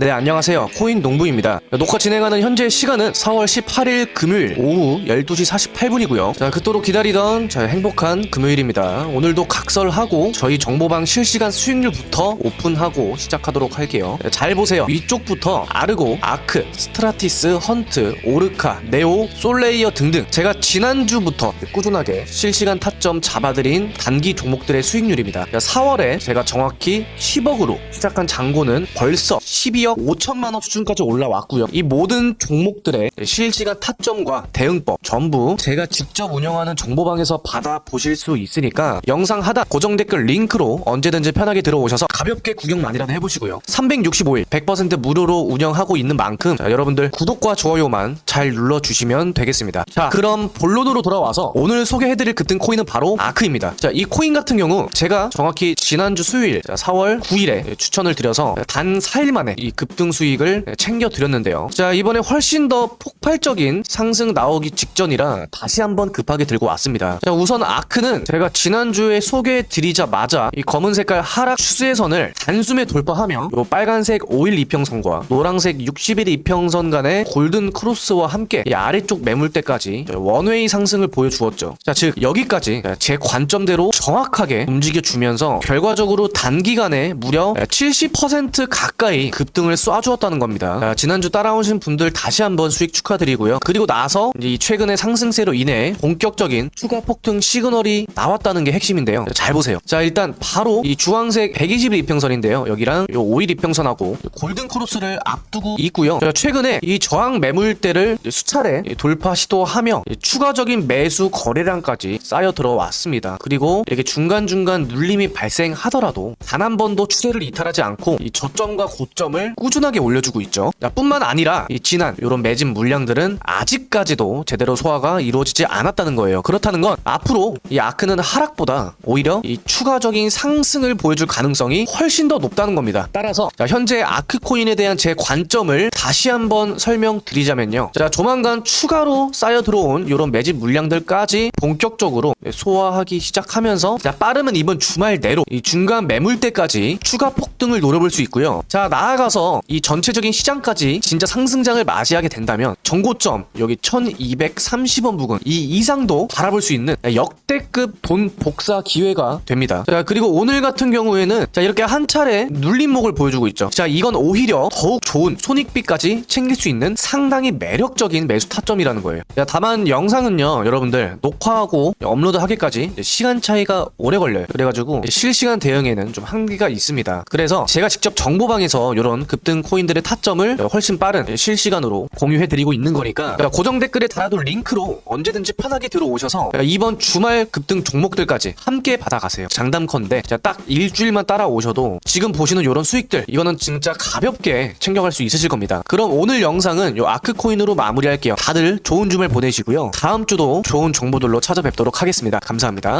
네, 안녕하세요. 코인 농부입니다. 녹화 진행하는 현재 시간은 4월 18일 금요일 오후 12시 48분이고요. 자, 그토록 기다리던 자, 행복한 금요일입니다. 오늘도 각설하고 저희 정보방 실시간 수익률부터 오픈하고 시작하도록 할게요. 네, 잘 보세요. 위쪽부터 아르고, 아크, 스트라티스, 헌트, 오르카, 네오, 솔레이어 등등 제가 지난주부터 꾸준하게 실시간 타점 잡아드린 단기 종목들의 수익률입니다. 4월에 제가 정확히 10억으로 시작한 장고는 벌써 12억 5천만 원 수준까지 올라왔고요. 이 모든 종목들의 실시간 타점과 대응법 전부 제가 직접 운영하는 정보방에서 받아 보실 수 있으니까 영상 하단 고정 댓글 링크로 언제든지 편하게 들어오셔서 가볍게 구경만이라도 해보시고요. 365일 100% 무료로 운영하고 있는 만큼 자, 여러분들 구독과 좋아요만 잘 눌러주시면 되겠습니다. 자 그럼 본론으로 돌아와서 오늘 소개해드릴 급등 코인은 바로 아크입니다. 자 이 코인 같은 경우 제가 정확히 지난주 수요일 자, 4월 9일에 추천을 드려서 단 4일 만에 이 급등 수익을 챙겨 드렸는데요. 자 이번에 훨씬 더 폭발적인 상승 나오기 직전이라 다시 한번 급하게 들고 왔습니다. 자 우선 아크는 제가 지난주에 소개해 드리자마자 이 검은 색깔 하락 추세선을 단숨에 돌파하며 요 빨간색 5일 이평선과 노란색 60일 이평선 간의 골든 크로스와 함께 이 아래쪽 매물대까지 원웨이 상승을 보여주었죠. 자 즉 여기까지 제 관점대로 정확하게 움직여 주면서 결 과적으로 단기간에 무려 70% 가까이 급등을 쏴주었다는 겁니다. 자, 지난주 따라오신 분들 다시 한번 수익 축하드리고요. 그리고 나서 이 최근의 상승세로 인해 본격적인 추가 폭등 시그널이 나왔다는 게 핵심인데요. 자, 잘 보세요. 자 일단 바로 이 주황색 120일 이평선인데요. 여기랑 요 5일 이평선하고 골든 크로스를 앞두고 있고요. 자, 최근에 이 저항 매물대를 수차례 돌파 시도하며 추가적인 매수 거래량까지 쌓여 들어왔습니다. 그리고 이렇게 중간중간 눌림이 발생 하더라도 단 한 번도 추세를 이탈하지 않고 이 저점과 고점을 꾸준하게 올려주고 있죠. 자, 뿐만 아니라 이 지난 이런 매진 물량들은 아직까지도 제대로 소화가 이루어지지 않았다는 거예요. 그렇다는 건 앞으로 이 아크는 하락보다 오히려 이 추가적인 상승을 보여줄 가능성이 훨씬 더 높다는 겁니다. 따라서 자, 현재 아크 코인에 대한 제 관점을 다시 한번 설명드리자면요. 자, 조만간 추가로 쌓여 들어온 이런 매진 물량들까지 본격적으로 소화하기 시작하면서 자, 빠르면 이번 주말 내로 이 중간 매물대까지 추가 폭등을 노려볼 수 있고요. 자, 나아가서 이 전체적인 시장까지 진짜 상승장을 맞이하게 된다면 정고점 여기 1230원 부근 이 이상도 바라볼 수 있는 역대급 돈 복사 기회가 됩니다. 자, 그리고 오늘 같은 경우에는 자, 이렇게 한 차례 눌림목을 보여주고 있죠. 자, 이건 오히려 더욱 좋은 손익비까지 챙길 수 있는 상당히 매력적인 매수 타점이라는 거예요. 자, 다만 영상은요, 여러분들 녹화하고 업로드 하기까지 시간 차이가 오래 걸려요. 그래가지고 실시간 대응에는 좀 한계가 있습니다. 그래서 제가 직접 정보방에서 이런 급등 코인들의 타점을 훨씬 빠른 실시간으로 공유해드리고 있는 거니까 고정 댓글에 달아둘 링크로 언제든지 편하게 들어오셔서 이번 주말 급등 종목들까지 함께 받아가세요. 장담컨대 자, 딱 일주일만 따라오셔도 지금 보시는 이런 수익들 이거는 진짜 가볍게 챙겨갈 수 있으실 겁니다. 그럼 오늘 영상은 요 아크 코인으로 마무리할게요. 다들 좋은 주말 보내시고요. 다음 주도 좋은 정보들로 찾아뵙도록 하겠습니다. 감사합니다.